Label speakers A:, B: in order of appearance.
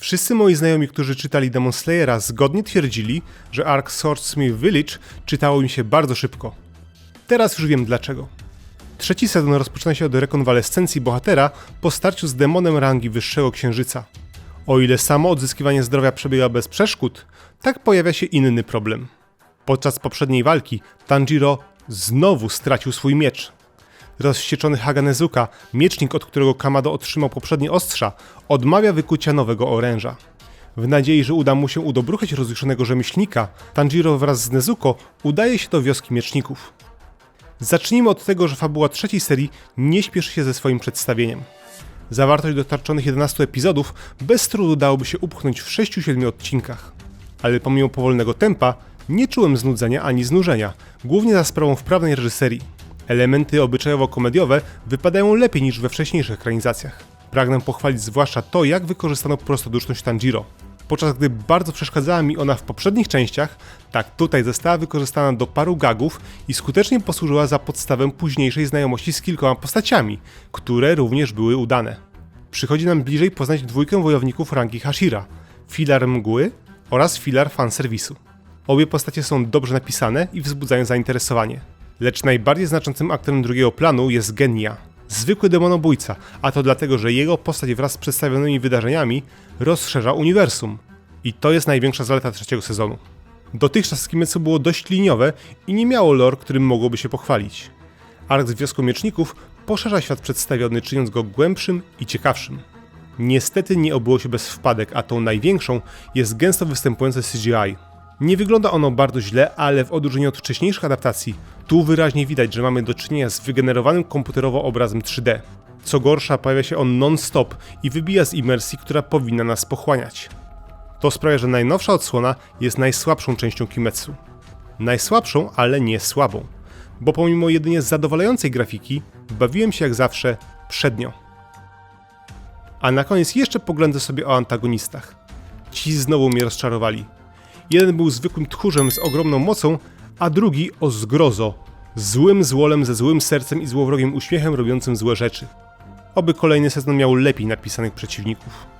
A: Wszyscy moi znajomi, którzy czytali Demon Slayera, zgodnie twierdzili, że Ark Swordsmith Village czytało mi się bardzo szybko. Teraz już wiem dlaczego. Trzeci sezon rozpoczyna się od rekonwalescencji bohatera po starciu z demonem rangi wyższego księżyca. O ile samo odzyskiwanie zdrowia przebiega bez przeszkód, tak pojawia się inny problem. Podczas poprzedniej walki Tanjiro znowu stracił swój miecz. Rozwścieczony Haganezuka, miecznik, od którego Kamado otrzymał poprzednie ostrza, odmawia wykucia nowego oręża. W nadziei, że uda mu się udobruchać rozjuszonego rzemieślnika, Tanjiro wraz z Nezuko udaje się do wioski mieczników. Zacznijmy od tego, że fabuła trzeciej serii nie śpieszy się ze swoim przedstawieniem. Zawartość dostarczonych 11 epizodów bez trudu dałoby się upchnąć w 6-7 odcinkach. Ale pomimo powolnego tempa, nie czułem znudzenia ani znużenia, głównie za sprawą wprawnej reżyserii. Elementy obyczajowo-komediowe wypadają lepiej niż we wcześniejszych ekranizacjach. Pragnę pochwalić zwłaszcza to, jak wykorzystano prostoduszność Tanjiro. Podczas gdy bardzo przeszkadzała mi ona w poprzednich częściach, tak tutaj została wykorzystana do paru gagów i skutecznie posłużyła za podstawę późniejszej znajomości z kilkoma postaciami, które również były udane. Przychodzi nam bliżej poznać dwójkę wojowników rangi Hashira, filar mgły oraz filar fanserwisu. Obie postacie są dobrze napisane i wzbudzają zainteresowanie. Lecz najbardziej znaczącym aktem drugiego planu jest Genia, zwykły demonobójca, a to dlatego, że jego postać wraz z przedstawionymi wydarzeniami rozszerza uniwersum. I to jest największa zaleta trzeciego sezonu. Dotychczas Kimetsu było dość liniowe i nie miało lore, którym mogłoby się pochwalić. Ark z wioską mieczników poszerza świat przedstawiony, czyniąc go głębszym i ciekawszym. Niestety nie obyło się bez wpadek, a tą największą jest gęsto występujące CGI. Nie wygląda ono bardzo źle, ale w odróżnieniu od wcześniejszych adaptacji, tu wyraźnie widać, że mamy do czynienia z wygenerowanym komputerowo obrazem 3D. Co gorsza, pojawia się on non-stop i wybija z imersji, która powinna nas pochłaniać. To sprawia, że najnowsza odsłona jest najsłabszą częścią Kimetsu. Najsłabszą, ale nie słabą, bo pomimo jedynie zadowalającej grafiki, bawiłem się jak zawsze przednio. A na koniec jeszcze poglądę sobie o antagonistach. Ci znowu mnie rozczarowali. Jeden był zwykłym tchórzem z ogromną mocą, a drugi o zgrozo, złym złolem ze złym sercem i złowrogim uśmiechem robiącym złe rzeczy. Oby kolejny sezon miał lepiej napisanych przeciwników.